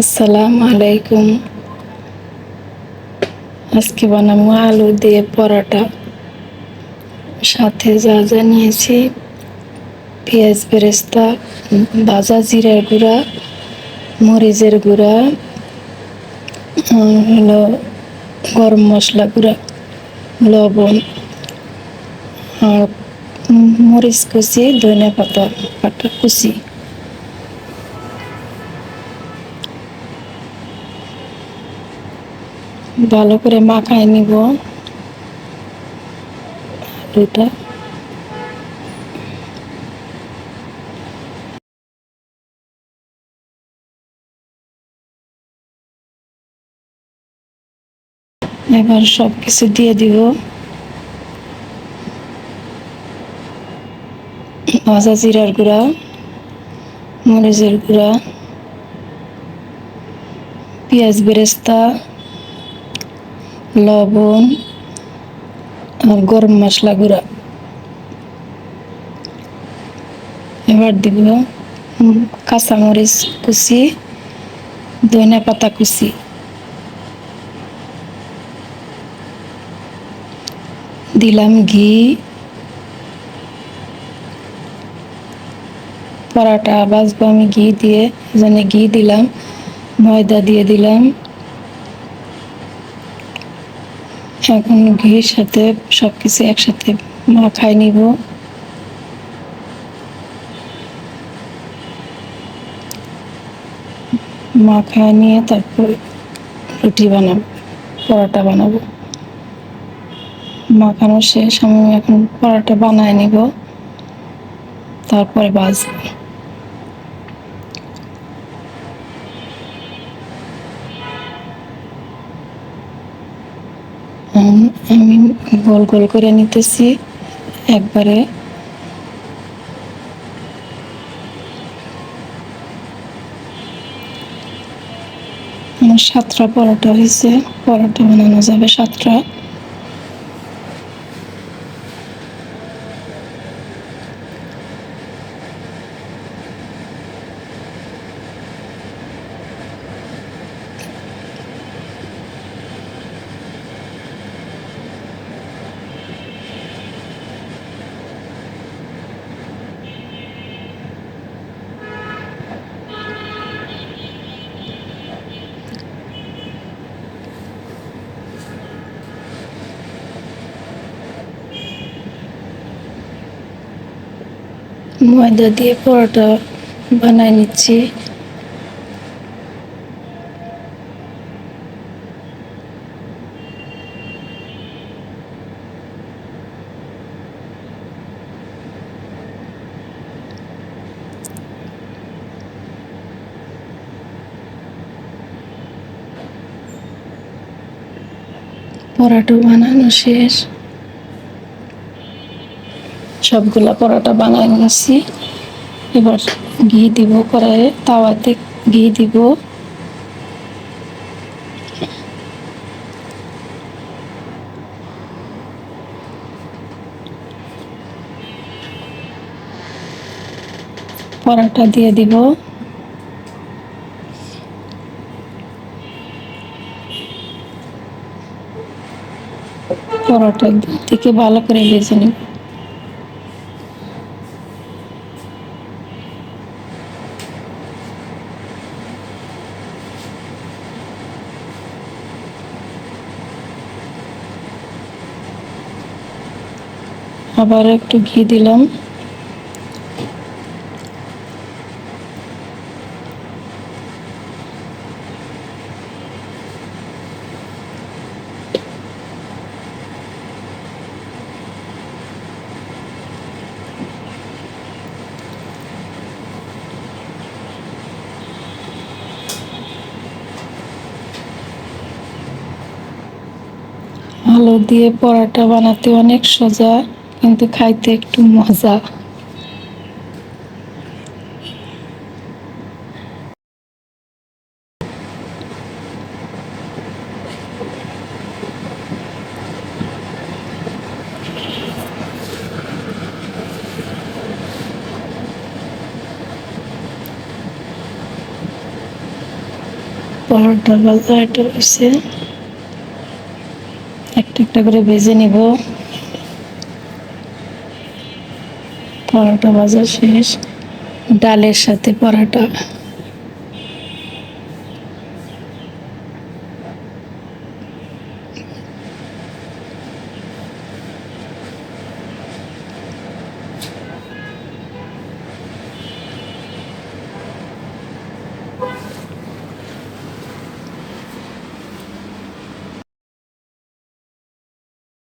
আসসালামু আলাইকুম। আজকে বানাবো আলু দিয়ে পরোটা। সাথে যা যা নিয়েছি, পেঁয়াজ বেরেস্তা, ভাজা জিরার গুঁড়া, মরিচের গুঁড়া হলো গরম মশলা গুঁড়া, লবণ, আর মরিচ কুচি, ধনে পাতা পাতা কুচি। ভালো করে মাখায় নিব। আলুটা। এবার সব কিছু দিয়ে দিব। ভাজা জিরার গুঁড়া, মরিচের গুঁড়া, পেঁয়াজ বেরেস্তা লবণ, আর গরম মশলা গুঁড়া। এবার দিব কাঁচামরিচ কুচি ধনে পাতা কুচি। দিলাম ঘি, পরাটা বাজবো আমি ঘি দিয়ে, এজন্য ঘি দিলাম, ময়দা দিয়ে দিলাম। এখন ঘির সাথে সব কিছু একসাথে মাখাই নিব। মাখায় নিয়ে তারপর রুটি বানাবো, পরোটা বানাবো। মাখানো শেষ, আমি এখন পরোটা বানায় নিব, তারপরে বাজবো উম, আমি গোল গোল করে নিতেছি। একবারে সাতটা পরোটা হয়েছে। পরোটা বানানো যাবে সাতটা। ময়দা দিয়ে পরোটা বানাই নিচ্ছি। পরোটা বানানো শেষ। সবগুলা পরোটা বানাই নিয়েছি। এবার ঘি দিব কড়াইয়ে, তাওয়াতে ঘি দিব। পরোটা দিয়ে দিব। পরোটা থেকে ভালো করে ভেজে নিব। আবার একটু ঘি দিলাম। আলু দিয়ে পরোটা বানাতে অনেক সোজা। কিন্তু খাইতে একটু মজা। হচ্ছে। একটা একটা করে ভেজে নিব। পরোটা ভাজা শেষ ডালের সাথে পরোটা।